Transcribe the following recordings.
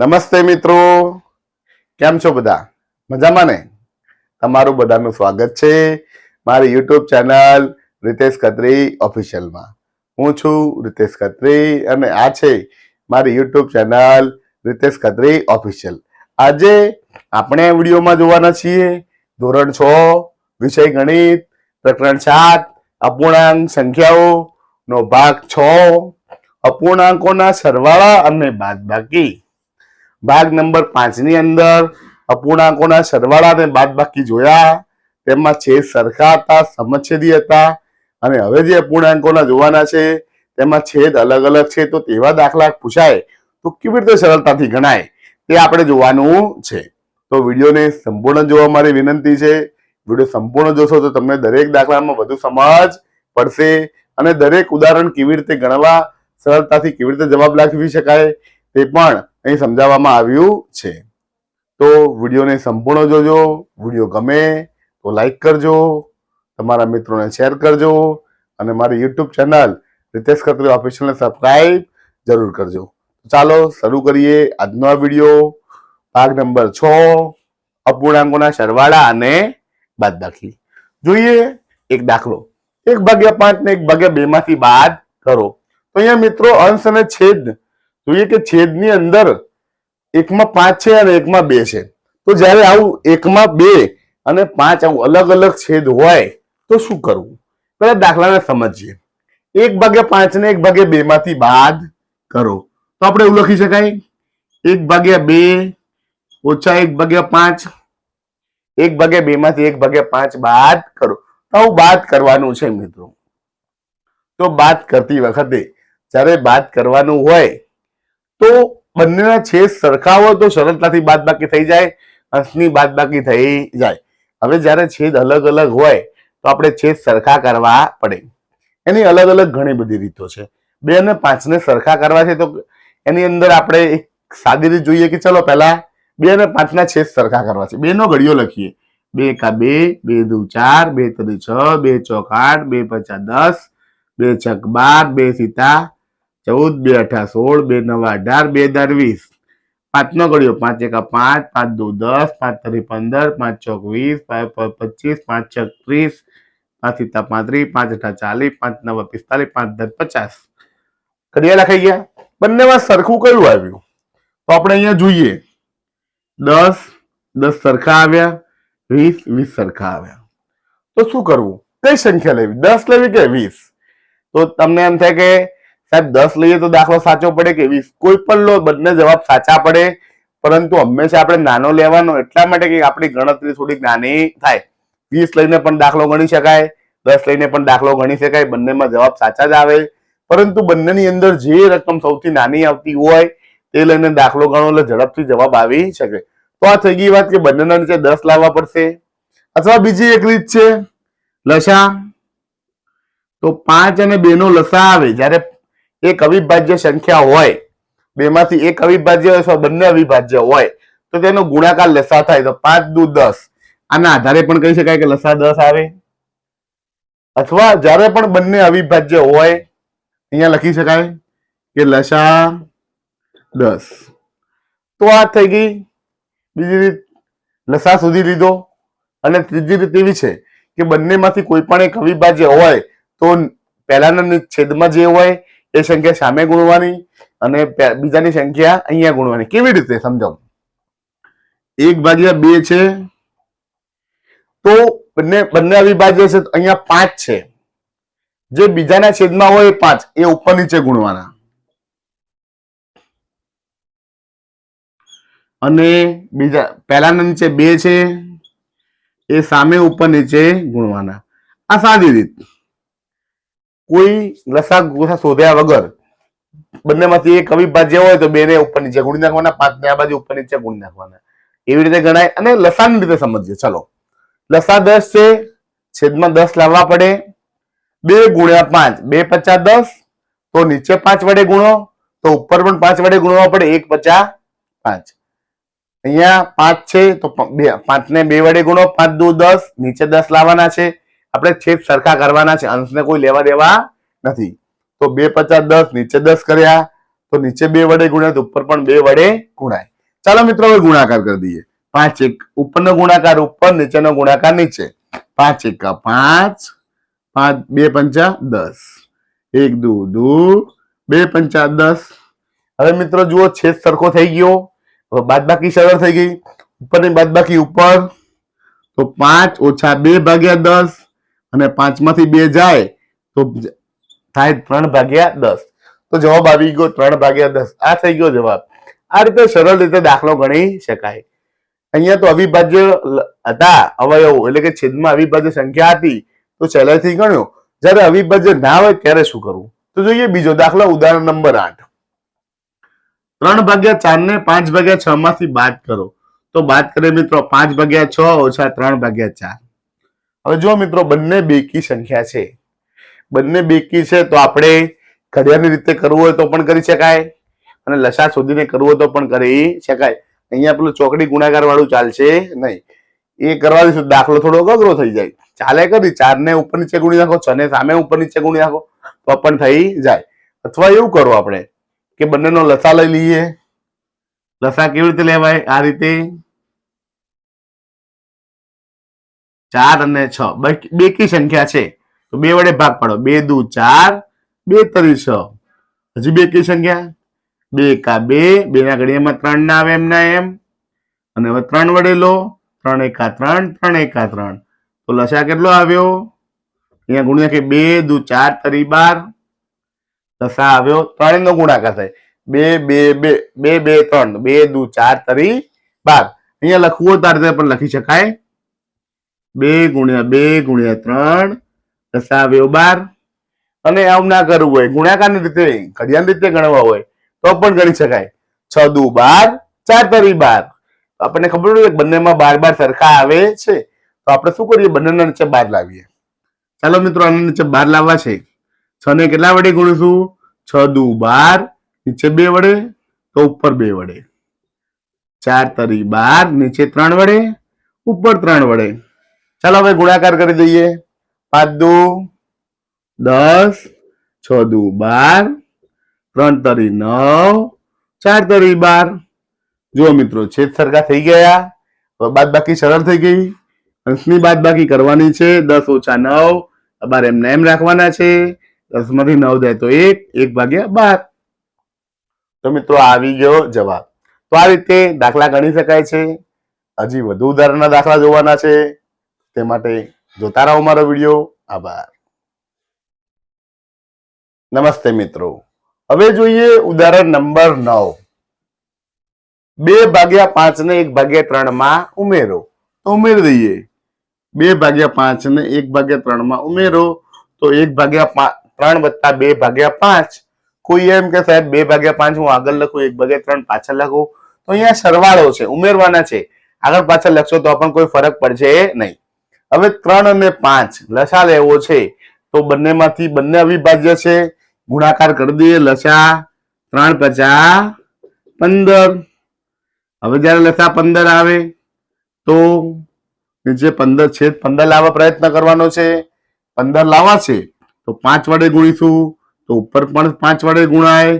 નમસ્તે મિત્રો. કેમ છો બધા? મજામાં ને? તમારું બધાનું સ્વાગત છે મારી યુટ્યુબ ચેનલ રિતેશ ખત્રી ઓફિશિયલમાં. હું છું રિતેશ ખત્રી અને આ છે મારી YouTube channel Ritesh Khatri official. આજે આપણે વિડીયોમાં જોવાના છીએ ધોરણ છ, વિષય ગણિત, પ્રકરણ સાત, અપૂર્ણાંક સંખ્યાઓ નો ભાગ છ, અપૂર્ણાંકોના સરવાળા અને બાદબાકી. ભાગ નંબર પાંચની અંદર અપૂર્ણાંકોના સરવાળા અને બાદબાકી જોયા. તેમાં છેદ સરખા હતા, સમછેદી હતા. અને હવે જે અપૂર્ણાંકોના જોવાના છે, તેમાં છેદ અલગ અલગ છે, તો તેવા દાખલા પૂછાય, તો કેવી રીતે સરળતાથી ગણાય? તે આપણે જોવાનું છે. તો વિડીયોને સંપૂર્ણ જોવા મારી વિનંતી છે. વીડિયો સંપૂર્ણ જોશો તો તમને દરેક દાખલામાં વધુ સમજ પડશે અને દરેક ઉદાહરણ કેવી રીતે ગણવા, સરળતાથી કેવી રીતે જવાબ લખી શકાય તે પણ અહીં સમજાવવામાં આવ્યું છે. તો વિડીયોને સંપૂર્ણ જોજો, વીડિયો ગમે તો લાઈક કરજો, તમારા મિત્રોને શેર કરજો, અને મારી યુટ્યુબ ચેનલ રિતેશ ખત્રી ઓફિશિયલને સબસ્ક્રાઈબ જરૂર કરજો. ચાલો, શરૂ કરીએ આજનો આ વીડિયો. ભાગ નંબર છ અપૂર્ણાંકોના સરવાળા અને બાદબાકી જોઈએ, એક દાખલો. એક ભાગ્યા પાંચ ને એક ભાગ્યા બે માંથી બાદ કરો. તો અહીંયા મિત્રો અંશ અને છેદ જોઈએ કે છેદની અંદર એકમાં પાંચ છે અને એકમાં બે છે. તો જ્યારે આવું એકમાં બે અને પાંચ આવું અલગ અલગ છેદ હોય, તો શું કરવું? પેલા દાખલાને સમજીએ. એક ભાગ્યા પાંચ ને એક ભાગે બે માંથી બાદ કરો. તો આપણે એવું લખી શકાય? એક ભાગ્યા બે ઓછા એક ભાગ્યા પાંચ. એક ભાગ્યા બે માંથી એક ભાગ્યા પાંચ બાદ કરો. તો આવું બાદ કરવાનું છે મિત્રો. તો બાદ કરતી વખતે જ્યારે બાદ કરવાનું હોય તો બંનેના છેદ સરખા તો સરળતાથી બાદબાકી થઈ જાય, અંશની બાદબાકી થઈ જાય. હવે જ્યારે છેદ અલગ અલગ હોય, તો આપણે છેદ સરખા કરવા પડે. એની અલગ અલગ ઘણી બધી રીતો છે. બે અને પાંચને સરખા કરવા છે તો એની અંદર આપણે એક સાદી રીત જોઈએ કે ચલો પહેલા બે અને પાંચના છેદ સરખા કરવા છે. બે નો ઘડિયો લખીએ. બે એકા બે બે દુ ચાર, બે ત્રણ છ, બે ચોક આઠ, બે પચાસ દસ, બે છક બાર, બે સીતા ચૌદ બે અઠા સોળ બે નવા, અઢાર બે હજાર વીસ. પાંચનો ગળ્યો પાંચ એકા પાંચ પાંચ દો દસ, પાંચ તરી પંદર, પાંચ ચોક વીસ, પાંચ પચીસ, પાંચ છક ત્રીસ, પાંચ સીતા પાંત્રીસ, પાંચ અઠા ચાલીસ, પાંચ નવા પિસ્તાલીસ, પાંચ દસ પચાસ. ઘડિયા લખાઈ ગયા? બંનેમાં સરખું કયું આવ્યું? તો આપણે અહીંયા જોઈએ. દસ દસ સરખા આવ્યા, વીસ વીસ સરખા આવ્યા. તો શું કરવું? કઈ સંખ્યા લેવી? દસ લેવી કે વીસ? તો તમને એમ થાય કે સાહેબ, દસ લઈએ તો દાખલો સાચો પડે કે વીસ? કોઈ પણ લો, બંને જવાબ સાચા પડે. પરંતુ હંમેશા આપણે નાનો લેવાનો, એટલા માટે કે આપણી ગણતરી થોડીક નાની થાય. વીસ લઈને પણ દાખલો ગણી શકાય, દસ લઈને પણ દાખલો ગણી શકાય, બંનેમાં જવાબ સાચા જ આવે. પરંતુ બંનેની અંદર જે રકમ સૌથી નાની આવતી હોય, તે લઈને દાખલો ગણો, એટલે ઝડપથી જવાબ આવી શકે. તો આ થઈ ગઈ વાત કે બંનેના નીચે દસ લાવવા પડશે. અથવા બીજી એક રીત છે, લસા. તો પાંચ અને બે નો લસા આવે. જ્યારે એક અવિભાજ્ય સંખ્યા હોય, બેમાંથી એક અવિભાજ્ય અથવા બંને અવિભાજ્ય હોય, તો તેનો ગુણાકાર લસા થાય. તો પાંચ દુ દસ. આના આધારે પણ કહી શકાય કે લસા દસ આવે. અથવા જ્યારે પણ બંને અવિભાજ્ય હોય, અહીંયા લખી શકાય કે લસા દસ. તો આ થઈ ગઈ. બીજી રીત, લસા સુધી લીધો. અને ત્રીજી રીત એવી છે કે બંનેમાંથી કોઈ પણ એક અવિભાજ્ય હોય, તો પહેલાના છેદમાં જે હોય એ સંખ્યા સામે ગુણવાની અને બીજાની સંખ્યા અહીંયા ગુણવાની. કેવી રીતે? સમજાવું? એક ભાગ્યા બે છે. તો બંને બંને અવિભાજ્ય છે અહીંયા પાંચ છે. જે બીજાના છેદમાં હોય એ પાંચ, એ ઉપર નીચે ગુણવાના. અને બીજા, પહેલાના નીચે બે છે, એ સામે ઉપર નીચે ગુણવાના. આ સાદી રીત. કોઈ લસા ગુસા શોધ્યા વગર બંનેમાંથી એક અવિભાજ્ય હોય તો બેને ઉપર નીચે ગુણી નાખવાના પાંચ ને આ બાજુ ઉપર નીચે ગુણી નાખવાના. એવી રીતે ગણાય અને લસાની રીતે સમજીએ. ચલો. લસા દસ છે, છેદમાં દસ લાવવા પડે. બે ગુણ્યા પાંચ, બે પચાસ દસ, તો નીચે પાંચ વડે ગુણો, તો ઉપર પણ પાંચ વડે ગુણવા પડે, એક પચાસ પાંચ. અહીંયા પાંચ છે, તો બે પાંચ ને બે વડે ગુણો, પાંચ દુ દસ, નીચે દસ લાવવાના છે. આપણે છેદ સરખા કરવાના છે. અંશને કોઈ લેવા દેવા નથી. તો બે પચાસ દસ, નીચે દસ કર્યા, તો નીચે બે વડે ગુણ્યા તો ઉપર પણ બે વડે ગુણાય. ચાલો મિત્રો, હવે ગુણાકાર કરી દઈએ. પાંચ એક, ઉપરનો ગુણાકાર ઉપર, નીચેનો ગુણાકાર નીચે. પાંચ એક પાંચ પાંચ, બે પંચા દસ. એક, દુ દુ, બે પંચા દસ. હવે મિત્રો, જુઓ, છેદ સરખો થઈ ગયો. હવે બાદબાકી સરળ થઈ ગઈ. ઉપરની બાદબાકી ઉપર. તો પાંચ ઓછા બે ભાગ્યા દસ. અને પાંચમાંથી બે જાય તો થાય ત્રણ ભાગ્યા દસ. તો જવાબ આવી ગયો ત્રણ ભાગ્યા દસ. આ થઈ ગયો જવાબ. આ રીતે સરળ રીતે દાખલો ગણી શકાય. અહીંયા તો અવિભાજ્ય હતા, અવયવો, એટલે કે છેદમાં અવિભાજ્ય સંખ્યા હતી. તો સહેલાઈથી ગણ્યો. જ્યારે અવિભાજ્ય ના હોય ત્યારે શું કરવું? તો જોઈએ બીજો દાખલો, ઉદાહરણ નંબર આઠ. ત્રણ ભાગ્યા ચાર ને પાંચ ભાગ્યા છ માંથી બાદ કરો. તો બાદ કરીએ મિત્રો, પાંચ ભાગ્યા છ ઓછા ત્રણ ભાગ્યા ચાર. હવે જો મિત્રો, બંને બેકી સંખ્યા છે. બંને બેકી છે તો આપણે ઘડિયાળની રીતે કરવું હોય તો પણ કરી શકાય અને લસા શોધીને કરવું હોય તો પણ કરી શકાય. અહીંયા પેલું ચોકડી ગુણાકાર વાળું ચાલશે નહીં. એ કરવા દઈશું, દાખલો થોડો અઘરો થઈ જાય. ચાલે કરી ચાર ને ઉપર નીચે ગુણી નાખો છ ને સામે ઉપર નીચે ગુણી નાખો, તો પણ થઈ જાય. અથવા એવું કરો આપણે કે બંનેનો લસા લઈ લઈએ. લસા કેવી રીતે લેવાય? આ રીતે ચાર અને છ. બે બેકી સંખ્યા છે. તો બે વડે ભાગ પાડો. બે દુ ચાર, બે તરી છ. હજી બે કઈ સંખ્યા? બે એકા બે. બે ના ઘડિયામાં ત્રણ ના આવે એમના એમ. અને હવે ત્રણ વડે લો. ત્રણ એકા ત્રણ ત્રણ એકા ત્રણ. તો લસા કેટલો આવ્યો? અહીંયા ગુણ્યા કે બે દુ ચાર તરી બાર. લસા આવ્યો. ત્રણ નો ગુણાકાર થાય. બે બે બે. બે બે, ત્રણ. બે દુ ચાર તરી બાર. અહીંયા લખવું તારે પણ લખી શકાય. બે ગુણ્યા બે ગુણ્યા ત્રણ આવ્યો બાર. અને આમ ના કરવું હોય, ગુણાકારની રીતે ઘડિયાળ રીતે ગણવા હોય, તો પણ ગણી શકાય. છ દુ બાર, ચાર તરી બાર. આપણને ખબર હોય બંનેમાં બાર બાર સરખા આવે છે. તો આપણે શું કરીએ? બંનેના નીચે બાર લાવીએ. ચાલો મિત્રો, આના નીચે બાર લાવવા છે. છ ને કેટલા વડે ગુણીશું? છ દુ બાર, નીચે બે વડે, તો ઉપર બે વડે. ચાર તરી બાર, નીચે ત્રણ વડે, ઉપર ત્રણ વડે. ચાલો હવે ગુણાકાર કરી દઈએ. પાંચ દુ, દસ, છ દુ, બાર, ત્રણ તરી નવ, ચાર તરી બાર. જુઓ મિત્રો, છેદ સરખા થઈ ગયા. બાદ બાકી સરળ થઈ ગઈ. અંશની બાદ બાકી કરવાની છે. દસ ઓછા નવ. બાર એમને એમ રાખવાના છે. દસમાંથી નવ જાય તો એક એક ભાગ્યા બાર. તો મિત્રો, આવી ગયો જવાબ. તો આ રીતે દાખલા ગણી શકાય છે. હજી વધુ ઉદાહરણના દાખલા જોવાના છે. તે માટે જોતા રહો મારો વીડિયો. આભાર. નમસ્તે મિત્રો. હવે જોઈએ ઉદાહરણ નંબર નવ. બે ભાગ્યા પાંચ ને એક ભાગ્યા ત્રણમાં ઉમેરો. તો ઉમેરી દઈએ. બે ભાગ્યા પાંચ ને એક ભાગ્યા ત્રણમાં ઉમેરો. તો એક ભાગ્યા ત્રણ વત્તા બે ભાગ્યા પાંચ. કોઈ એમ કે સાહેબ બે ભાગ્યા પાંચ હું આગળ લખું, એક ભાગ્યા ત્રણ પાછળ લખું. તો અહીંયા સરવાળો છે, ઉમેરવાના છે. આગળ પાછળ લખશો તો પણ કોઈ ફરક પડશે નહીં. હવે ત્રણ અને પાંચ લસા લેવો છે. તો બંનેમાંથી બંને અવિભાજ્ય છે. ગુણાકાર કરી દઈએ લસા ત્રણ પચા પંદર. હવે જ્યારે લસા પંદર આવે તો નીચે પંદર છે પંદર લાવવા પ્રયત્ન કરવાનો છે. પંદર લાવવા છે તો પાંચ વડે ગુણીશું તો ઉપર પણ પાંચ વડે ગુણાય.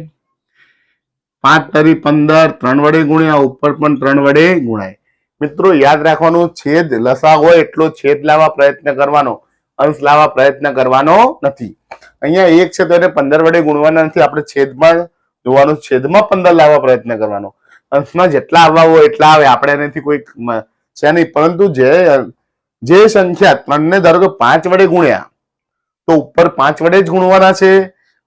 પાંચ તરી પંદર ત્રણ વડે ગુણ્યા, ઉપર પણ ત્રણ વડે ગુણાય. મિત્રો, યાદ રાખવાનું, છેદ લસા હોય એટલો છેદ લાવવા પ્રયત્ન કરવાનો, અંશ લાવવા પ્રયત્ન કરવાનો નથી. અહીંયા એક છે તો એને પંદર વડે ગુણવાના નથી, આપણે છેદમાં જોવાનું છેદમાં પંદર લાવવા પ્રયત્ન કરવાનો. અંશમાં જેટલા આવવા હોય એટલા આવે, આપણે એનાથી કોઈ છે નહીં. પરંતુ જે જે સંખ્યા ત્રણને ધારો કે પાંચ વડે ગુણ્યા, તો ઉપર પાંચ વડે જ ગુણવાના છે.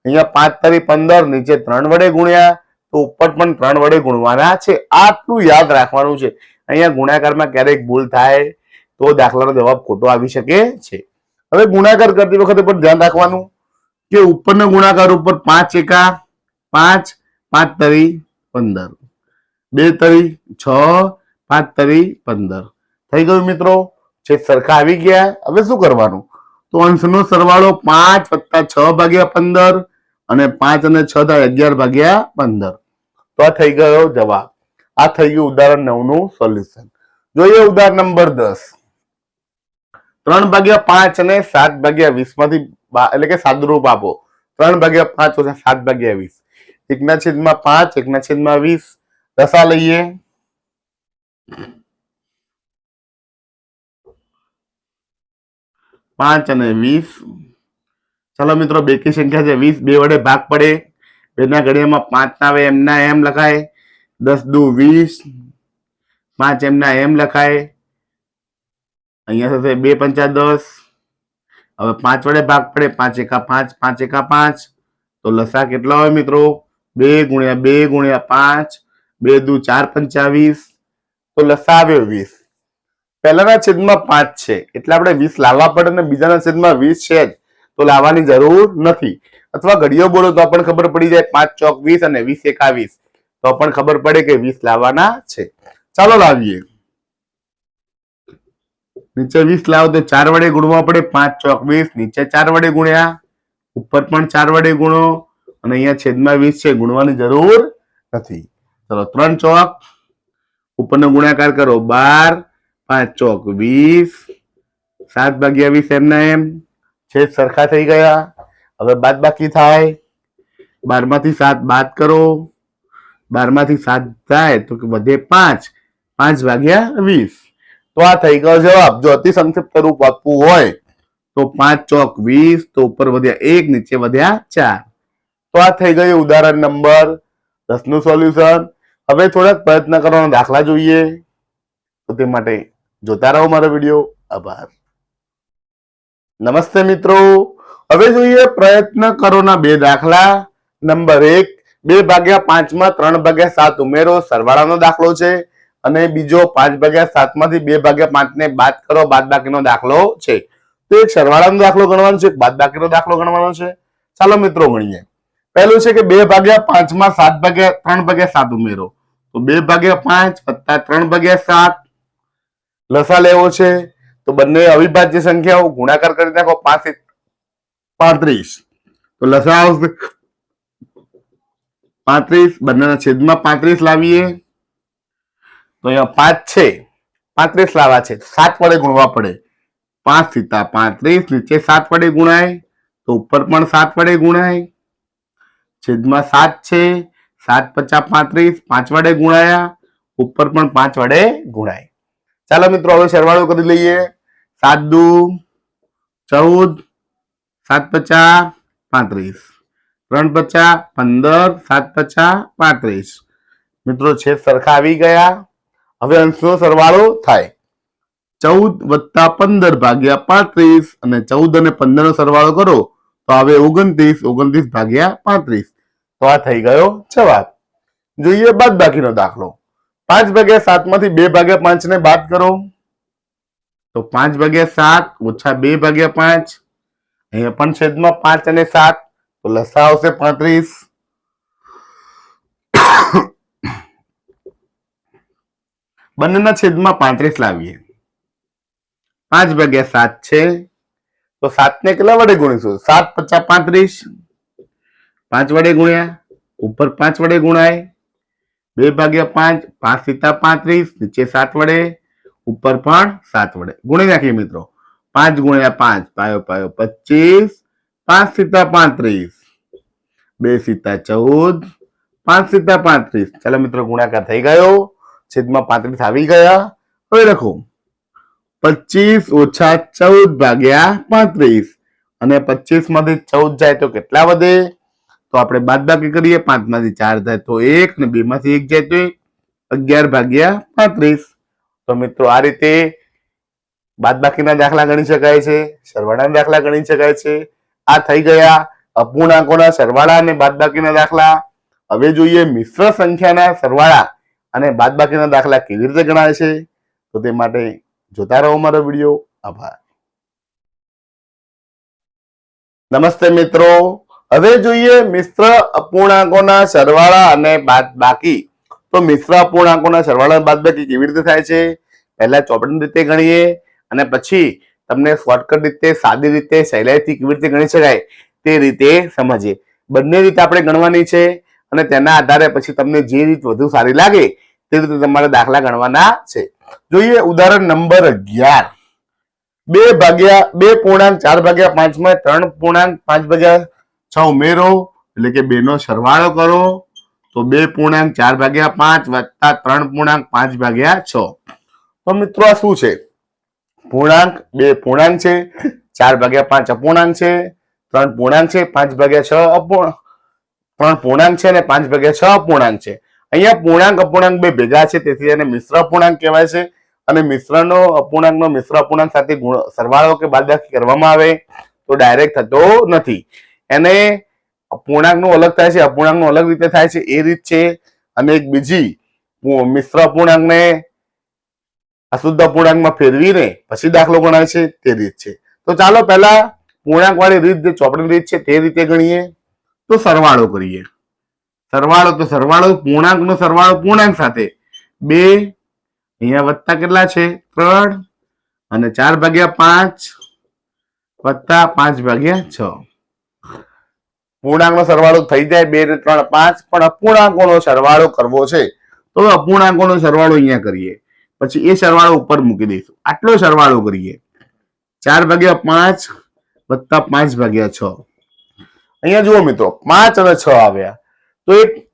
અહીંયા પાંચ તારી પંદર, નીચે ત્રણ વડે ગુણ્યા, તો ઉપર પણ ત્રણ વડે ગુણવાના છે. આટલું યાદ રાખવાનું છે. અહીંયા ગુણાકારમાં ક્યારેક ભૂલ થાય તો દાખલાનો જવાબ ખોટો આવી શકે છે. હવે ગુણાકાર કરતી વખતે પણ ધ્યાન રાખવાનું કે ઉપરના ગુણાકાર ઉપર પાંચ એકા, પાંચ પાંચ તરી પંદર. બે તરી છ, પાંચ તરી પંદર. થઈ ગયું મિત્રો? છે સરખા આવી ગયા. હવે શું કરવાનું? તો અંશનો સરવાળો પાંચ વત્તા છ ભાગ્યા પંદર અને પાંચ અને છ થાય અગિયાર ભાગ્યા પંદર. તો આ થઈ ગયો જવાબ. આ થઈ ગયું ઉદાહરણ નવનું સોલ્યુશન. જોઈએ ઉદાહરણ નંબર દસ. ત્રણ ભાગ્યા પાંચ અને સાત ભાગ્યા વીસમાંથી એટલે કે સાદરૂપ આપો. ત્રણ ભાગ્યા પાંચ ઓછા સાત ભાગ્યા વીસ. એકના છેદમાં પાંચ, એકના છેદમાં વીસ. દસા લઈએ. પાંચ અને વીસ. ચાલો મિત્રો, બેકી સંખ્યા છે વીસ. બે વડે ભાગ પડે. બેના ઘડિયામાં પાંચ ના આવે, એમના એમ લખાય. દસ દુ વીસ, પાંચ એમના એમ લખાય. અહીંયા થશે બે પંચા દસ. હવે પાંચ વડે ભાગ પડે, પાંચ એકા પાંચ પાંચ એકા પાંચ. તો લસા કેટલા હોય મિત્રો? બે ગુણ્યા બે ગુણ્યા પાંચ, બે દુ ચાર પંચાવીસ તો લસા આવ્યો વીસ. પહેલાના છેદમાં પાંચ છે. એટલે આપણે વીસ લાવવા પડે ને બીજાના છેદમાં વીસ છે જ. તો લાવવાની જરૂર નથી. અથવા ઘડીઓ બોલો તો પણ ખબર પડી જાય પાંચ ચોક વીસ અને વીસ એકાવીસ તો પણ ખબર પડે કે વીસ લાવવાના છે. ચાલો લાવીએ. નીચે વીસ લાવો તો ચાર વડે ગુણવા પડે પાંચ ચોક વીસ, નીચે ચાર વડે ગુણ્યા, ઉપર પણ ચાર વડે ગુણો, અને અહીંયા છેદમાં વીસ છે, ગુણવાની જરૂર નથી. ચલો ત્રણ ચોક, ઉપરનો ગુણાકાર કરો, બાર, પાંચ ચોક વીસ, સાત ભાગ્યા વીસ એમના એમ, છેદ સરખા થઈ ગયા. હવે બાદ બાકી થાય. બારમાંથી સાત બાદ કરો. બારમાંથી સાત થાય તો કે વધે પાંચ પાંચ ભાગ્યા વીસ. તો આ થઈ ગયો જવાબ. જો અતિ સંક્ષિપ્ત રૂપ આપવું હોય તો પાંચ ચોક વીસ, તો ઉપર વધ્યા એક, નીચે વધ્યા ચાર. તો આ થઈ ગયું ઉદાહરણ નંબર દસનું સોલ્યુશન. હવે થોડાક પ્રયત્ન કરવાનો દાખલા જોઈએ. તો તે માટે જોતા રહો મારો વીડિયો. આભાર. નમસ્તે મિત્રો. હવે જોઈએ પ્રયત્ન કરોના બે દાખલા. નંબર એક બે ભાગ્યા પાંચમાં ત્રણ ભાગ્યા સાત ઉમેરો, સરવાળાનો દાખલો છે. અને બીજો પાંચ ભાગ્યા સાતમાંથી બે ભાગ્યા પાંચ ને બાદ કરો બાદ બાકીનો દાખલો છે. તો એક સરવાળાનો દાખલો ગણવાનો છે બાદ બાકીનો દાખલો ગણવાનો છે. ચાલો મિત્રો ગણીએ. પહેલું છે કે બે ભાગ્યા પાંચમાં સાત ભાગ્યા ત્રણ ભાગ્યા સાત ઉમેરો. તો બે ભાગ્યા પાંચ વત્તા ત્રણ ભાગ્યા સાત. લસા લેવો છે. તો બંને અવિભાજ્ય સંખ્યાઓ ગુણાકાર કરી નાખો, પાંચ પાંત્રીસ. તો લસા આવશે પાંત્રીસ, બંનેના છેદમાં પાંત્રીસ લાવીએ. તો અહીંયા પાંચ છે, પાંત્રીસ લાવવા છે. સાત વડે ગુણવા પડે. પાંચ સીતા પાંત્રીસ, નીચે સાત વડે ગુણાય. તો ઉપર પણ સાત વડે ગુણાય. છેદમાં સાત છે, સાત પચાસ પાંત્રીસ, પાંચ વડે ગુણાયા. ઉપર પણ પાંચ વડે ગુણાય. ચાલો મિત્રો, હવે સરવાળો કરી લઈએ. સાત દુ, ચૌદ, સાત પચાસ, પાંત્રીસ. ત્રણ પચા પંદર, સાત પચા પાંત્રીસ. મિત્રો, છેદ સરખા આવી ગયા. હવે અંશનો સરવાળો થાય. ચૌદ વત્તા પંદર ભાગ્યા પાંત્રીસ અને ચૌદ અને પંદર નો સરવાળો કરો, તો આવે ઓગણત્રીસ ઓગણત્રીસ ભાગ્યા પાંત્રીસ. તો આ થઈ ગયો જવાબ. જોઈએ બાદ બાકીનો દાખલો. પાંચ ભાગ્યા સાતમાંથી બે ભાગ્યા પાંચ ને બાદ કરો. તો પાંચ ભાગ્યા સાત ઓછા બે ભાગ્યા પાંચ. અહીંયા પણ છેદમાં પાંચ અને સાત. તો લસા આવશે પાંત્રીસ. બંનેના છેદમાં પાંત્રીસ લાવીએ. પાંચ ભાગ્યા સાત છે. તો સાત ને કેટલા વડે ગુણીશું? સાત પચાસ પાંત્રીસ. પાંચ વડે ગુણ્યા. ઉપર પાંચ વડે ગુણાય. બે ભાગ્યા પાંચ પાંચ સીતા પાંત્રીસ, નીચે સાત વડે, ઉપર પણ સાત વડે. ગુણી નાખીએ મિત્રો. પાંચ ગુણ્યા પાંચ, પાયો પાયો, પચીસ. પાંચ સીતા પાંત્રીસ. બે સીતા ચૌદ, પાંચ સીતા પાંત્રીસ. ચાલો મિત્રો, ગુણાકાર થઈ ગયો. છેદમાં પાંત્રીસ આવી ગયા. હવે લખો. પચીસ ઓછા ચૌદ ભાગ્યા પાંત્રીસ. અને પચીસમાંથી ચૌદ જાય તો કેટલા વધે? તો આપણે બાદ બાકી કરીએ. પાંચમાંથી ચાર જાય તો એક ને બે માંથી એક જાય તો અગિયાર ભાગ્યા પાંત્રીસ. તો મિત્રો, આ રીતે બાદબાકીના દાખલા ગણી શકાય છે. સરવાળાના દાખલા ગણી શકાય છે. આ થઈ ગયા. અપૂર્ણાંકોના સરવાળા અને બાદબાકીના દાખલા. હવે જોઈએ મિશ્ર સંખ્યાના સરવાળા અને બાદબાકીના દાખલા કેવી રીતે ગણાય છે? તો તે માટે જોતા રહો મારો વીડિયો. આભાર. નમસ્તે મિત્રો. હવે જોઈએ મિશ્ર અપૂર્ણાંકોના સરવાળા અને બાદબાકી. તો મિશ્ર અપૂર્ણાંકોના સરવાળા બાદબાકી કેવી રીતે થાય છે? પહેલા ચોપડી રીતે ગણીએ અને પછી તમને શોર્ટકટ રીતે, સાદી રીતે, સહેલાઈથી કેવી રીતે ગણી શકાય તે રીતે સમજીએ. બંને રીતે આપણે ગણવાની છે અને તેના આધારે પછી તમને જે રીત વધુ સારી લાગે તે રીતે તમારે દાખલા ગણવાના છે. જોઈએ ઉદાહરણ નંબર અગિયાર. બે ભાગ્યા, બે પૂર્ણાંક, ચાર ભાગ્યા પાંચમાં ત્રણ પૂર્ણાંક, પાંચ ભાગ્યા છ ઉમેરો, એટલે કે બે નો સરવાળો કરો. તો બે પૂર્ણાંક, ચાર ભાગ્યા પાંચ વત્તા ત્રણ પૂર્ણાંક, પાંચ ભાગ્યા છ. તો મિત્રો આ શું છે? પૂર્ણાંક, બે પૂર્ણાંક છે, ચાર ભાગ્યા પાંચ અપૂર્ણાંક છે, ત્રણ પૂર્ણાંક છે, પાંચ ભાગ્યા છ અપૂર્ણ ત્રણ પૂર્ણાંક છે અને પાંચ ભાગ્યા છ અપૂર્ણાંક છે. અહીંયા પૂર્ણાંક, અપૂર્ણાંક બે ભેગા છે, તેથી એને મિશ્ર અપૂર્ણાંક કહેવાય છે. અને મિશ્રનો, અપૂર્ણાંકનો મિશ્ર અપૂર્ણાંક સાથે ગુણ, સરવાળો કે બાદબાકી કરવામાં આવે તો ડાયરેક્ટ થતો નથી. એને અપૂર્ણાંકનું અલગ થાય છે, અપૂર્ણાંકનું અલગ રીતે થાય છે, એ રીત છે. અને એક બીજી મિશ્ર અપૂર્ણાંકને અશુદ્ધ અપૂર્ણાંકમાં ફેરવીને પછી દાખલો ગણાય છે તે રીત છે. તો ચાલો પહેલા પૂર્ણાંક વાળી રીત, જે ચોપડી રીત છે તે રીતે ગણીએ. તો સરવાળો કરીએ. સરવાળો તો સરવાળો, પૂર્ણાંકનો સરવાળો પૂર્ણાંક સાથે. બે, અહીંયા વત્તા કેટલા છે? ત્રણ અને ચાર ભાગ્યા પાંચ વત્તા પાંચ ભાગ્યા છ. પૂર્ણાંકનો સરવાળો થઈ જાય બે ને ત્રણ પાંચ, પણ અપૂર્ણાંકોનો સરવાળો કરવો છે. તો અપૂર્ણાંકોનો સરવાળો અહીંયા કરીએ. પછી એ સરવાળો ઉપર મૂકી દઈશું. આટલો સરવાળો કરીએ. ચાર ભાગ્યા પાંચ વત્તા પાંચ ભાગ્યા છ. અહીંયા જુઓ મિત્રો, પાંચ અને છ આવ્યા. તો એક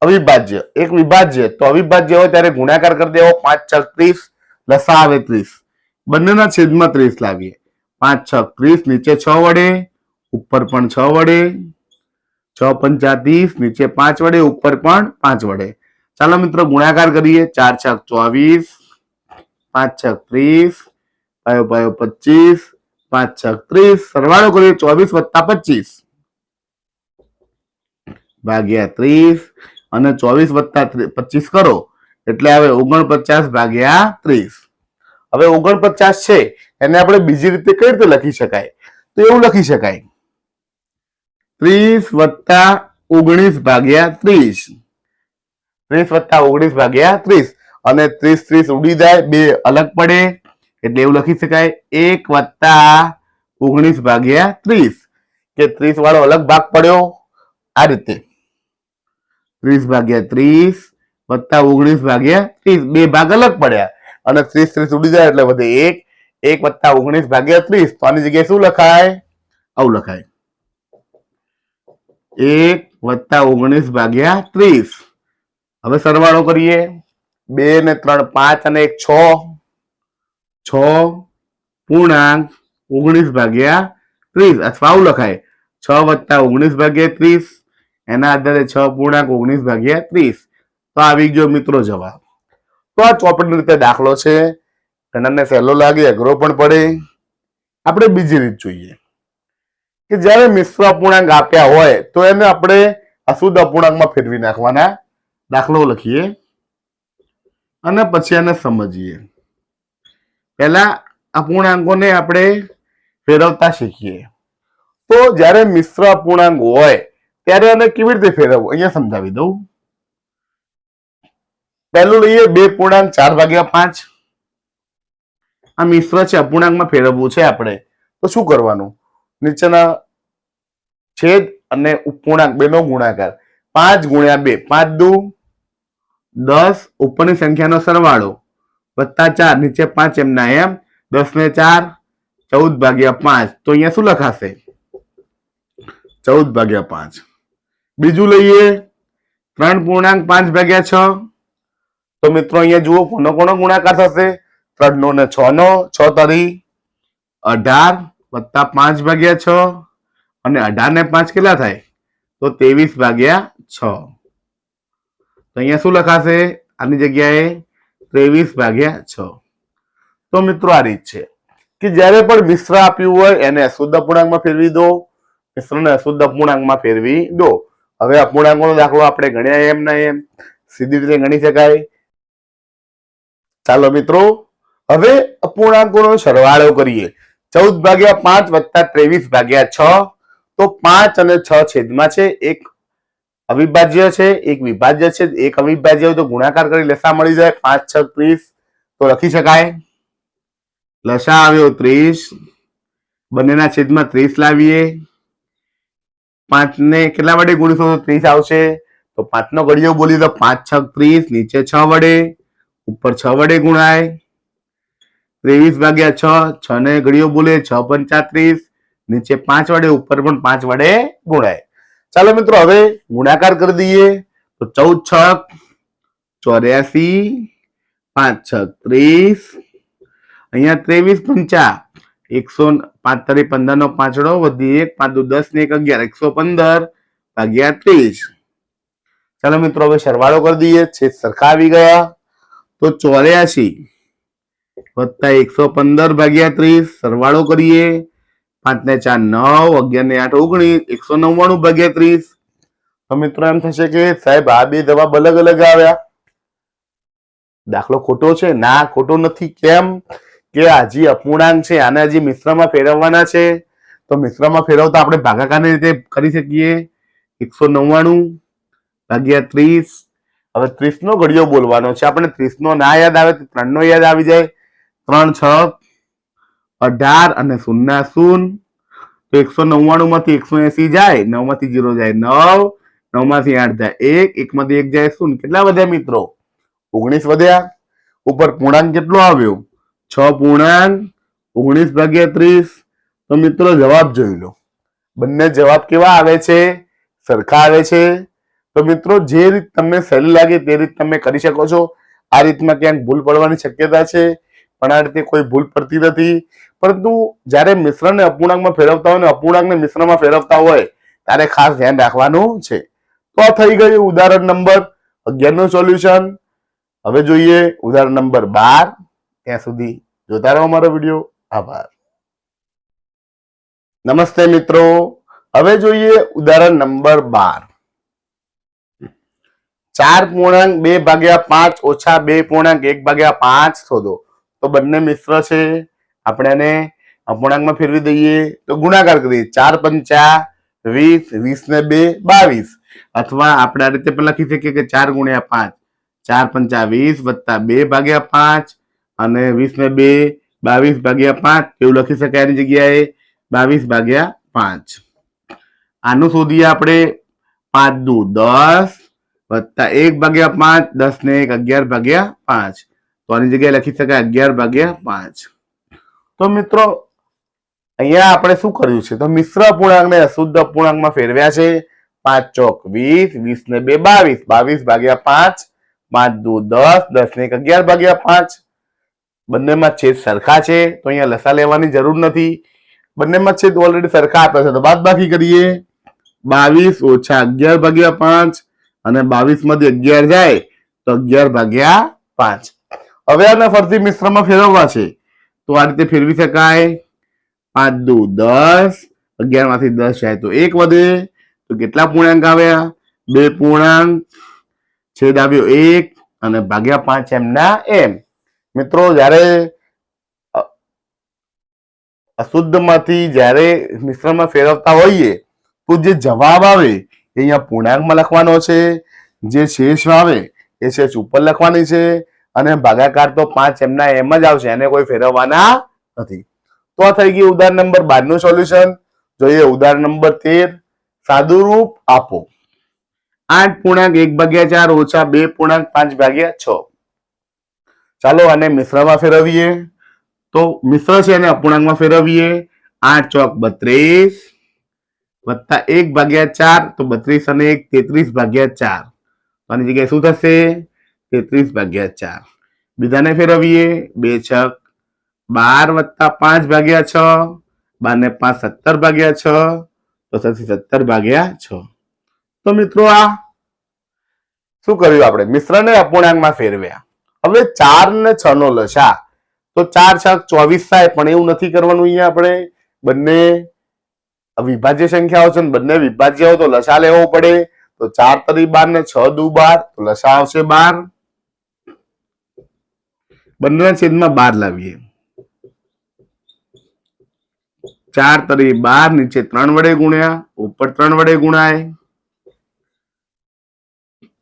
અવિભાજ્ય, એક વિભાજ્ય. તો અવિભાજ્ય હોય ત્યારે ગુણાકાર કરી દેવો, પાંચ છ ત્રીસ, લસા આવે ત્રીસ. બંનેના છેદમાં ત્રીસ લાવીએ. પાંચ છ ત્રીસ, નીચે છ વડે, ઉપર પણ છ વડે. છ પંચા ત્રીસ, નીચે પાંચ વડે, ઉપર પણ પાંચ વડે. ચાલો મિત્રો ગુણાકાર કરીએ. ચાર છક ચોવીસ. પાંચ છક ત્રીસ. પાયો પાયો, પચીસ. પાંચ છક ત્રીસ. સરવાળો કરીએ ચોવીસ વત્તા પચીસ. ભાગ્યા ત્રીસ. અને ચોવીસ વત્તા પચીસ કરો. એટલે હવે ઓગણપચાસ ભાગ્યા ત્રીસ. હવે ઓગણપચાસ છે, એને આપણે બીજી રીતે કઈ રીતે લખી શકાય? તો એવું લખી શકાય. ત્રીસ વત્તા ઓગણીસ ભાગ્યા ત્રીસ. ત્રીસ વત્તા ઓગણીસ ભાગ્યા ત્રીસ. અને ત્રીસ ત્રીસ ઉડી જાય, બે અલગ પડે. એટલે એવું લખી શકાય, એક વત્તા ઓગણીસ ભાગ્યા ત્રીસ. કે ત્રીસ વાળો અલગ ભાગ પડ્યો? આ રીતે. ત્રીસ ભાગ્યા ત્રીસ વત્તા ઓગણીસ ભાગ્યા ત્રીસ. બે ભાગ અલગ પડ્યા. અને ત્રીસ ત્રીસ ઉડી જાય એટલે વધે એક. એક વત્તા ઓગણીસ ભાગ્યા ત્રીસ. તો આની જગ્યાએ શું લખાય? આવું લખાય. એક વત્તા ઓગણીસ ભાગ્યા ત્રીસ. હવે સરવાળો કરીએ. બે ને ત્રણ, પાંચ અને એક, છ. છ પૂર્ણાંક ઓગણીસ ભાગ્યા ત્રીસ. અથવા આવું લખાય. છ વત્તા ઓગણીસ ભાગ્યા ત્રીસ. એના આધારે છ પૂર્ણાંક ઓગણીસ ભાગ્યા ત્રીસ. તો આવી ગયો મિત્રો જવાબ. તો આ ચોપડી રીતે દાખલો છે. ઘણાને સહેલો લાગે, અઘરો પણ પડે. આપણે બીજી રીત જોઈએ. કે જ્યારે મિશ્ર અપૂર્ણાંક આપ્યા હોય, તો એને આપણે અશુદ્ધ અપૂર્ણાંકમાં ફેરવી નાખવાના દાખલો લખીએ. અને પછી એને સમજીએ. પહેલા અપૂર્ણાંકોને આપણે ફેરવતા શીખીએ. તો જ્યારે મિશ્ર અપૂર્ણાંક હોય, ત્યારે એને કેવી રીતે ફેરવવું? અહીંયા સમજાવી દઉં. પહેલું લઈએ બે પૂર્ણાંક, ચાર ભાગ્યા પાંચ. આ મિશ્ર છે અપૂર્ણાંકમાં ફેરવવું છે આપણે. તો શું કરવાનું? નીચેના છેદ અને પૂર્ણાંક બેનો ગુણાકાર. પાંચ ગુણ્યા બે, પાંચ દુ દસ ઉપરની સંખ્યાનો સરવાળો. વત્તા ચાર, નીચે પાંચ એમના એમ. દસ ને ચાર, ચૌદ ભાગ્યા પાંચ. તો અહીંયા શું લખાશે? ચૌદ ભાગ્યા પાંચ. બીજું લઈએ. ત્રણ પૂર્ણાંક પાંચ ભાગ્યા છ. તો મિત્રો અહીંયા જુઓ, કોનો કોનો ગુણાકાર થશે? ત્રણ નો ને છ નો છ તરી અઢાર વત્તા પાંચ ભાગ્યા છ. અને અઢાર ને પાંચ કેટલા થાય? તો ત્રેવીસ ભાગ્યા છ. તો અહીંયા શું લખાશે? આની જગ્યાએ ત્રેવીસ ભાગ્યા છ. તો મિત્રો આ રીત છે. કે જ્યારે પણ મિશ્ર આપ્યું હોય, એને અશુદ્ધ અપૂર્ણાંકમાં ફેરવી દો. મિશ્રને અશુદ્ધ અપૂર્ણાંકમાં ફેરવી દો. હવે અપૂર્ણાંકોનો દાખલો આપણે ગણ્યા એમ ના એમ. સીધી રીતે ગણી શકાય. ચાલો મિત્રો, હવે અપૂર્ણાંકોનો સરવાળો કરીએ. ચૌદ ભાગ્યા પાંચ વત્તા ત્રેવીસ ભાગ્યા છ. તો પાંચ અને છ છેદમાં છે એક. અવિભાજ્ય છે, એક વિભાજ્ય છે, એક અવિભાજ્ય હોય તો ગુણાકાર કરી લસા મળી જાય. પાંચ, છ, ત્રીસ, તો લખી શકાય. લસા આવ્યો ત્રીસ. બંનેના છેદમાં ત્રીસ લાવીએ. પાંચ ને કેટલા વડે ગુણીશું તો ત્રીસ આવશે? તો પાંચનો ઘડિયો બોલી તો પાંચ, છ, ત્રીસ, નીચે છ વડે, ઉપર છ વડે ગુણાય. ત્રેવીસ ભાગ્યા છ છ ને ઘડિયો બોલે છ પંચા ત્રીસ. નીચે પાંચ વડે, ઉપર પણ પાંચ વડે ગુણાય. ચાલો મિત્રો, હવે ગુણાકાર કરી દઈએ. તો ચૌદ છક ચોર્યાસી, પાંચ છક ત્રીસ. અહીંયા ત્રેવીસ, પંચા. એકસો પાંચ તારી પંદર નો પાંચડો વધી એક, પાંચ દસ, ને એક, અગિયાર, એકસો પંદર ભાગ્યા ત્રીસ. ચાલો મિત્રો, હવે સરવાળો કરી દઈએ. છે સરખા આવી ગયા. તો ચોર્યાસી વત્તા એકસો પંદર ભાગ્યા ત્રીસ. સરવાળો કરીએ. પાંચ ને ચાર, નવ, અગિયાર ને આઠ, ઓગણીસ, એકસો નવ્વાણું ભાગ્યા ત્રીસ. તો મિત્રો એમ થશે કે સાહેબ, આ બે જવાબ અલગ અલગ આવ્યા. દાખલો ખોટો છે? ના, ખોટો નથી. કેમ? કે આ હજી અપૂર્ણાંક છે, આને હજી મિશ્રમાં ફેરવવાના છે. તો મિશ્રમાં ફેરવતા આપણે ભાગાકારની રીતે કરી શકીએ. એકસો નવ્વાણું ભાગ્યા ત્રીસ. હવે ત્રીસ નો ઘડિયો બોલવાનો છે. આપણે ત્રીસ નો યાદ આવે તો ત્રણ નો યાદ આવી જાય. ત્રણ, છ અઢાર અને શૂન્ય શૂન. તો એકસો નવ્વાણું માંથી એકસો એસી જાય, નવમાંથી જીરો જાય નવ નવમાંથી આઠ જાય એક એક માંથી એક જાય શૂન્ય કેટલા વધ્યા મિત્રો? ઓગણીસ વધ્યા. ઉપર પૂર્ણાંક કેટલો આવ્યો? છ પૂર્ણાંક, ઓગણીસ ભાગ્યા ત્રીસ. તો મિત્રો જવાબ જોઈ લો. બંને જવાબ કેવા આવે છે? સરખા આવે છે? તો મિત્રો જે રીત તમને સહેલી લાગે તે રીત તમે કરી શકો છો. આ રીતમાં ક્યાંક ભૂલ પડવાની શક્યતા છે. પણ આ રીતે કોઈ ભૂલ પડતી નથી. પરંતુ જ્યારે મિશ્રણને અપૂર્ણાંકમાં ફેરવતા હોય ને અપૂર્ણાંકને મિશ્રમાં ફેરવતા હોય, ત્યારે ખાસ ધ્યાન રાખવાનું છે. તો આ થઈ ગયું ઉદાહરણ નંબર અગિયારનું સોલ્યુશન. હવે જોઈએ ઉદાહરણ નંબર બાર. ત્યાં સુધી જોતા રહો અમારો વીડિયો. આભાર. નમસ્તે મિત્રો. હવે જોઈએ ઉદાહરણ નંબર બાર. ચાર પૂર્ણાંક બે ભાગ્યા પાંચ ઓછા બે પૂર્ણાંક એક ભાગ્યા પાંચ શોધો. તો બંને મિશ્ર છે. આપણે એને અપૂર્ણાંકમાં ફેરવી દઈએ તો ગુણાકાર કરીએ ચાર પંચા વીસ વીસ ને બે, બાવીસ. અથવા આપણે આ રીતે પણ લખી શકીએ કે ચાર ગુણ્યા પાંચ. ચાર પંચા વીસ વત્તા બે ભાગ્યા પાંચ અને વીસ ને બે, બાવીસ ભાગ્યા પાંચ, એવું લખી શકાય એની જગ્યાએ બાવીસ ભાગ્યા પાંચ. આનું શોધીએ આપણે. પાંચ દુ દસ વત્તા એક ભાગ્યા પાંચ દસ ને એક અગિયાર ભાગ્યા પાંચ. તો આની જગ્યાએ લખી શકાય અગિયાર ભાગ્યા પાંચ. તો મિત્રો, અહીંયા આપણે શું કર્યું છે? તો મિશ્ર પૂર્ણાંકને અશુદ્ધ પૂર્ણાંકમાં ફેરવ્યા છે. પાંચ ચોક વીસ વીસ ને બે બાવીસ. બાવીસ ભાગ્યા પાંચ પાંચ દુ દસ દસ ને એક અગિયાર ભાગ્યા પાંચ. બંનેમાં છેદ સરખા છે. તો અહીંયા લસા લેવાની જરૂર નથી. બંનેમાં છેદ ઓલરેડી સરખા આપ્યા છે. તો બાદ બાકી કરીએ. બાવીસ ઓછા અગિયાર ભાગ્યા પાંચ અને બાવીસમાંથી અગિયાર જાય તો અગિયાર ભાગ્યા પાંચ. હવે આને ફરતી મિશ્રમાં ફેરવવા છે. તો આ રીતે ફેરવી શકાય. પાંચ દુ દસ. અગિયારમાંથી દસ જાય તો એક વધે. તો કેટલા પૂર્ણાંક આવ્યા? બે પૂર્ણાંક. છેદ આવ્યો એક અને ભાગ્યા પાંચ એમના એમ. મિત્રો, જ્યારે અશુદ્ધ અશુદ્ધમાંથી જ્યારે મિશ્રણમાં ફેરવતા હોઈએ, તો જે જવાબ આવે એ અહીંયા પૂર્ણાંકમાં લખવાનો છે. જે શેષ આવે એ શેષ ઉપર લખવાની છે. અને ભાગાકાર તો પાંચ એમના એમ જ આવશે, એને કોઈ ફેરવવાના નથી. તો થઈ ગયું ઉદાહરણ નંબર બારનું સોલ્યુશન. જોઈએ ઉદાહરણ નંબર તેર. સાદુરૂપ આપો. આઠ પૂર્ણાંક એક ભાગ્યા ચાર ઓછા બે પૂર્ણાંક પાંચ ભાગ્યા છ. ચાલો આને મિશ્રમાં ફેરવીએ. તો મિશ્ર છે એને અપૂર્ણાંકમાં ફેરવીએ. આઠ ચોક બત્રીસ વત્તા એક ભાગ્યા ચાર, તો બત્રીસ અને એક તેત્રીસ ભાગ્યા ચાર. આની જગ્યાએ શું થશે? તેત્રીસ ભાગ્યા ચાર. બીજાને ફેરવીએ બે છક, બાર વત્તા પાંચ ભાગ્યા છ બાર ને પાંચ સત્તર ભાગ્યા છ, તો થશે સત્તર ભાગ્યા છ. તો મિત્રો આ શું કર્યું આપણે? મિશ્રને અપૂર્ણાંકમાં ફેરવ્યા. હવે ચાર ને છ નો લસા. તો ચાર છક ચોવીસ થાય, પણ એવું નથી કરવાનું અહીંયા આપણે. બંને વિભાજ્ય સંખ્યાઓ છે બંને વિભાજ્ય હોય તો લસા લેવો પડે. તો ચાર તરી બાર ને છ દુ બાર, તો લસા આવશે બાર. બંનેના છેદમાં બાર લાવીએ. ચાર તરી બાર નીચે ત્રણ વડે ગુણ્યા, ઉપર ત્રણ વડે ગુણાય.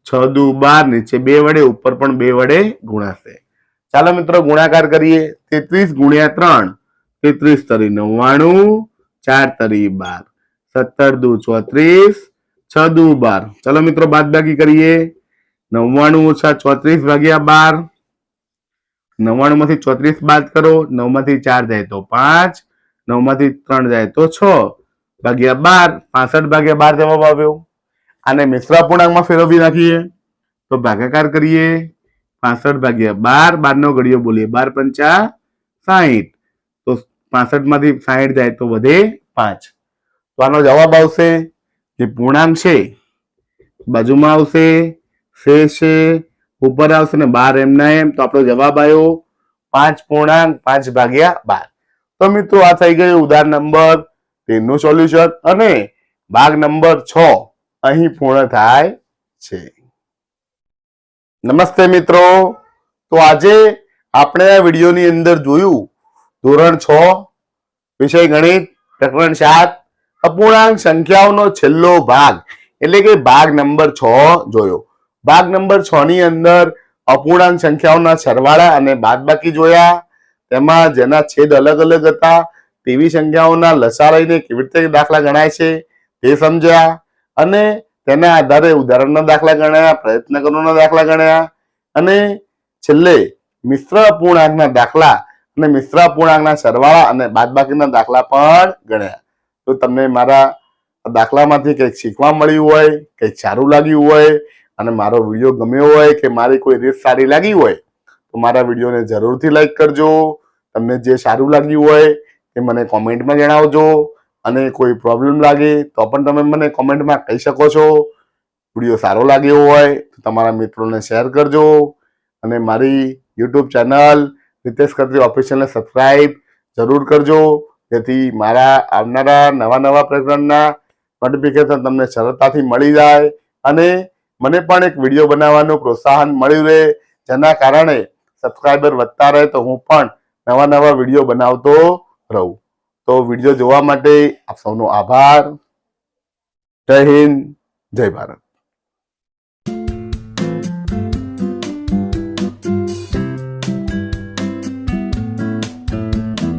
છ દુ બાર નીચે બે વડે, ઉપર પણ બે વડે ગુણાશે. ચાલો મિત્રો, ગુણાકાર કરીએ. તેત્રીસ ગુણ્યા ત્રણ, તેત્રીસ તરી નવ્વાણું, ચાર તરી બાર. સત્તર દુ ચોત્રીસ, છ દુ બાર. ચાલો મિત્રો, બાદબાકી કરીએ. નવ્વાણું ઓછા ચોત્રીસ ભાગ્યા બાર. નવ્વાણું માંથી ચોત્રીસ બાદ કરો નવમાંથી ચાર જાય તો પાંચ નવમાંથી ત્રણ જાય તો છ, ભાગ્યા બાર, પાસઠ ભાગ્યા બાર જવાબ આવ્યો. આને મિશ્ર અપૂર્ણાંકમાં ફેરવી નાખીએ. તો ભાગાકાર કરીએ. પાસઠ ભાગ્યા બાર, બારનો ઘડિયો બોલીએ બાર પંચા સાહીઠ. તો પાસઠમાંથી સાહીઠ જાય તો વધે પાંચ. તો આનો જવાબ આવશે જે પૂર્ણાંક છે, બાજુમાં આવશે, શેષ છે ઉપર આવશે ને બાર એમના એમ, તો આપણો જવાબ આવ્યો પાંચ પૂર્ણાંક, પાંચ ભાગ્યા બાર. તો મિત્રો આ થઈ ગયું ઉદાહરણ નંબર તેરનું સોલ્યુશન અને ભાગ નંબર છ અહીં પૂર્ણ થાય છે. નમસ્તે મિત્રો. તો આજે આપણે આ વિડીયોની અંદર જોયું ધોરણ છ, વિષય ગણિત, પ્રકરણ સાત, અપૂર્ણાંક સંખ્યાઓનો છેલ્લો ભાગ, એટલે કે ભાગ નંબર છ જોયો. ભાગ નંબર છ ની અંદર અપૂર્ણાંક સંખ્યાઓના સરવાળા અને બાદબાકી જોયા. તેમાં જેના છેદ અલગ અલગ હતા, તેવી સંખ્યાઓના લસા લઈને કેવી રીતે દાખલા ગણાય છે તે સમજ્યા અને તેના આધારે ઉદાહરણના દાખલા ગણ્યા પ્રયત્ન કરવાના દાખલા ગણ્યા અને છેલ્લે મિશ્ર અપૂર્ણાંકના દાખલા અને મિશ્ર અપૂર્ણાંકના સરવાળા અને બાદબાકીના દાખલા પણ ગણ્યા. તો તમને મારા દાખલામાંથી કંઈક શીખવા મળ્યું હોય, કંઈક સારું લાગ્યું હોય અને મારો વીડિયો ગમ્યો હોય કે મારી કોઈ રીત સારી લાગી હોય, તો મારા વિડીયોને જરૂરથી લાઈક કરજો. તમને જે સારું લાગ્યું હોય એ મને કોમેન્ટમાં જણાવજો. અને કોઈ પ્રોબ્લેમ લાગે તો પણ તમે મને કોમેન્ટમાં કહી શકો છો. વીડિયો સારો લાગ્યો હોય તો તમારા મિત્રોને શેર કરજો. અને મારી યુટ્યુબ ચેનલ રિતેશ ખત્રી ઓફિશિયલને સબસ્ક્રાઈબ જરૂર કરજો. જેથી મારા આવનારા નવા નવા પ્રકરણના નોટિફિકેશન તમને સરળતાથી મળી જાય. અને મને પણ એક વીડિયો બનાવવાનું પ્રોત્સાહન મળ્યું રહે, જેના કારણે સબસ્ક્રાઈબર વધતા રહે, તો હું પણ નવા નવા વીડિયો બનાવતો રહું. તો વીડિયો જોવા માટે આપ સૌનો આભાર. જય હિન્દ, જય ભારત.